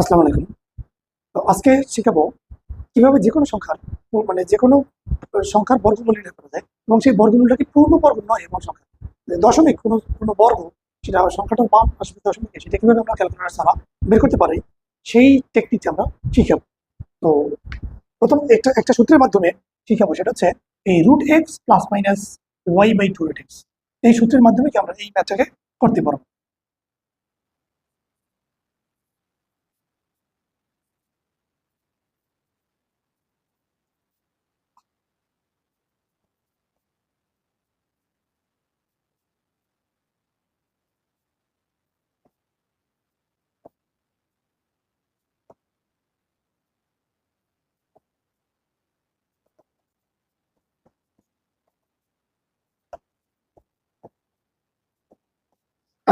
আসসালামু আলাইকুম। তো আজকে শেখাবো কীভাবে যে কোনো সংখ্যার মানে যে কোনো সংখ্যার বর্গমূল নির্ণয় করা যায় এবং সেই বর্গমূলটাকে পূর্ণ বর্গ নয় এমন সংখ্যা। দশমিক কোনো কোনো বর্গ, সেটা সংখ্যাটার মান আসবে দশমিকে সেটা কীভাবে আমরা ক্যালকুলেটার ছাড়া বের করতে পারি, সেই টেকনিকটি আমরা শিখাবো। তো প্রথম একটা একটা সূত্রের মাধ্যমে শিখাবো, সেটা হচ্ছে এই root x plus minus y by two root x এই সূত্রের মাধ্যমে কি আমরা এই ম্যাথটাকে করতে পারব।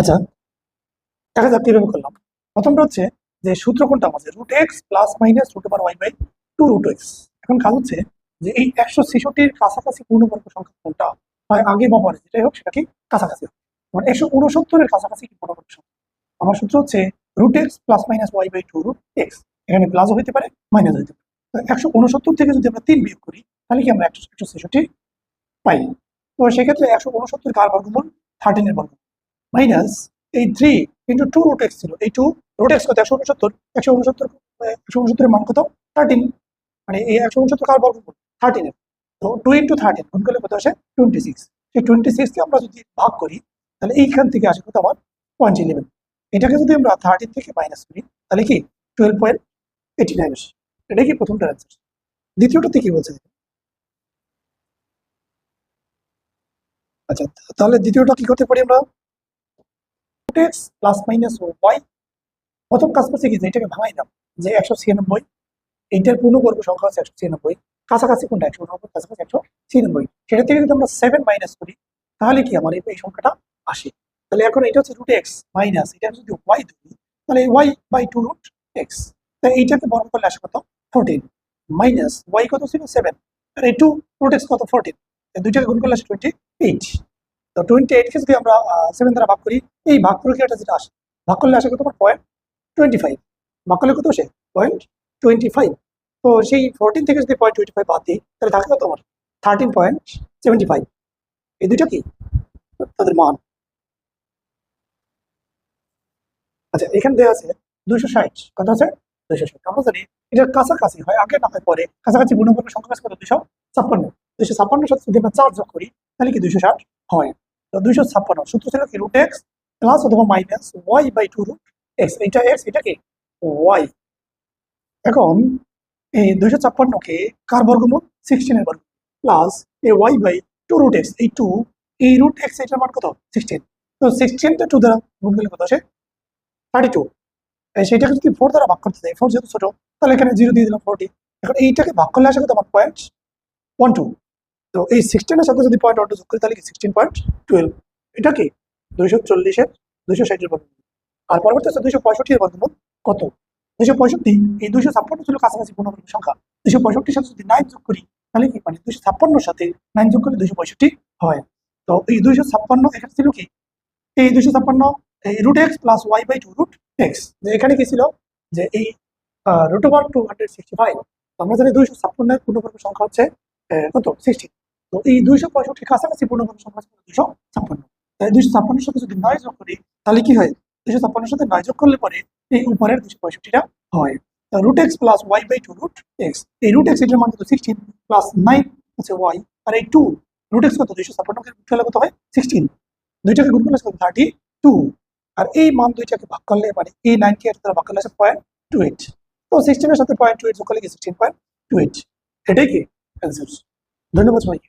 আচ্ছা দেখা যাক কীভাবে করলাম। প্রথমটা হচ্ছে যে সূত্র কোনটা আমাদের? Root x plus minus root over y by two root x এখন কাজ হচ্ছে যে এই একশো ছেষট্টির কাছাকাছি পূর্ণবর্গ সংখ্যা কোনটা? হয় আগে বা পরে, যেটাই হোক সেটা কি কাছাকাছি হবে মানে একশো উনসত্তরের কাছাকাছি কি পূর্ণবর্গ সংখ্যা? আমার সূত্র হচ্ছে root x plus minus y by two root x এখানে প্লাসও হতে পারে মাইনাস হতে পারে। তো একশো উনসত্তর থেকে যদি আমরা তিন বিয়োগ করি, তাহলে কি আমরা একশো একশো ছেষট্টি পাই? তো সেক্ষেত্রে একশো উনসত্তর কার বর্গমূল? থার্টিনের বর্গমূল। মাইনাস এই three into two root x ছিল এই টু রুট এক্স কত? একশো উনসত্তর। একশো উনসত্তর, একশো উনসত্তরের মান কত? থার্টিন মানে এই একশো উনসত্তর কার বর্গমূল? থার্টিনের তো টু ইন্টু থার্টিন গুণ করলে কত আসে? টোয়েন্টি সিক্স সেই টোয়েন্টি সিক্সকে আমরা যদি ভাগ করি, তাহলে এইখান থেকে আসে কত আমার? পয়েন্ট ইলেভেন এটাকে যদি আমরা থার্টিন থেকে মাইনাস করি, তাহলে কি? টুয়েলভ পয়েন্ট এইটি নাইন আসে। এটাই কি প্রথমটার অ্যান্সার দ্বিতীয়টাতে কি বলছে? আচ্ছা তাহলে দ্বিতীয়টা কি করতে পারি আমরা? এক্স প্লাস মাইনাস ওয়াই প্রথম কাজ করছে কি যে এটাকে ভাঙাই দাম যে একশো ছিয়ানব্বই এইটার পূর্ণবর্গ সংখ্যা হচ্ছে একশো ছিয়ানব্বই, কাছাকাছি কোনটা একশো উনব্বই কাছাকাছি একশো ছিয়ানব্বই। সেটা থেকে যদি আমরা সেভেন মাইনাস করি, তাহলে কি আমার এই সংখ্যাটা আসে। তাহলে এখন এটা হচ্ছে রুট এক্স মাইনাস এটা যদি ওয়াই ধরি, তাহলে y by two root x তাই এইটাকে বর্গ করলে আসে কত? ফোরটিন মাইনাস ওয়াই কত ছিল? সেভেন আর এই টু রুট এক্স কত? ফোরটিন দুইটাকে গুণ করলে আসে টোয়েন্টি এইট তো টোয়েন্টি এইটকে যদি আমরা সেভেন দ্বারা ভাগ করি, এই ভাগ প্রক্রিয়াটা যেটা আসে, ভাগ করলে আসে কত? পয়েন্ট টোয়েন্টি ফাইভ ভাগ করলে কত আসে? পয়েন্ট টোয়েন্টি ফাইভ তো সেই ফোরটিন থেকে যদি পয়েন্ট টোয়েন্টি ফাইভ বাদ দিই, তাহলে থাকে কত? আমার থার্টিন পয়েন্ট সেভেন্টি ফাইভ এই দুইটা কি? তাদের মান। আচ্ছা এখানে দেওয়া আছে দুইশো ষাট। কত আছে? দুইশো ষাট। আমরা জানি এটার কাছাকাছি হয় আগে না হয় পরে কাছাকাছি পূর্ণবর্গ সংখ্যা কত? দুইশো ছাপ্পান্ন। দুইশো ছাপ্পান্নের সাথে যদি আমরা চার যোগ করি, তাহলে কি দুইশো ষাট হয়? দুইশো ছাপ্পান্ন। সূত্র ছিল কি? রুট এক্স প্লাস অথবা minus y by two root x এইটা এক্স এটা কি ওয়াই এখন এই দুইশো ছাপ্পান্নকে কার বর্গমূল? সিক্সটিনের বর্গ প্লাস এই y by two root x এই টু এই রুট এক্স এটার মান কত? সিক্সটিন তো সিক্সটিনটা টু দ্বারা গুণ করলে কত আসে? থার্টি টু সেইটাকে যদি ফোর দ্বারা ভাগ করতে চাই ফোর যেহেতু ছোট, তাহলে এখানে জিরো দিয়ে দিলাম ফোরটি এখন এইটাকে ভাগ করলে আসে কত? আমার পয়েন্ট ওয়ান টু তো এই সিক্সটিনের সাথে যদি পয়েন্ট ওয়ান টু যোগ করি, তাহলে কি সিক্সটিন পয়েন্ট টুয়েলভ এটা কি? দুইশো চল্লিশের দুইশো ষাটের বর্গমূল আর পরবর্তী আছে দুইশো পঁয়ষট্টির বর্গমূল কত? দুইশো পঁয়ষট্টি, এই দুইশো ছাপ্পান্ন ছিল কাছাকাছি পূর্ণবর্গ সংখ্যা। দুইশো পঁয়ষট্টির সাথে যদি নাইন যোগ করি, তাহলে কি? মানে দুইশো ছাপ্পান্নর সাথে নাইন যোগ করলে দুইশো পঁয়ষট্টি হয়। তো এই দুইশো ছাপ্পান্ন এখানে ছিল কি? এই দুইশো ছাপ্পান্ন, এই root x plus y by two root x যে এখানে কি ছিল? যে এই root over two hundred sixty five আমরা জানি দুইশো ছাপ্পান্নের পূর্ণবর্গ সংখ্যা হচ্ছে কত? সিক্সটি তো এই দুইশো পঁয়ষট্টির কাছাকাছি পূর্ণবর্গ সংখ্যা হচ্ছে দুইশো ছাপ্পান্ন। তাই দুইশো ছাপ্পান্নের সাথে যদি নয় যোগ করি, তাহলে কি হয়? দুইশো ছাপ্পান্নের সাথে নয় যোগ করলে পরে এই উপরের দুইশো পঁয়ষট্টিটা হয়। Root x plus y by two root x এই রুট এক্স এটার মান কত সিক্সটিন প্লাস নাইন হচ্ছে ওয়াই আর এই টু রুট এক্স কত? দুইশো ছাপ্পান্নকে করলে কত হয়? সিক্সটিন দুইটাকে গুণ করলে কত? থার্টি টু আর এই মান দুইটাকে ভাগ করলে মানে এই নাইনকে দ্বারা ভাগ করলে আছে পয়েন্ট টু এইট তো সিক্সটিনের সাথে পয়েন্ট টু এইট যোগ করলে কি সিক্সটিন পয়েন্ট টু এইট এটাই কি অ্যান্সার ধন্যবাদ সবাইকে।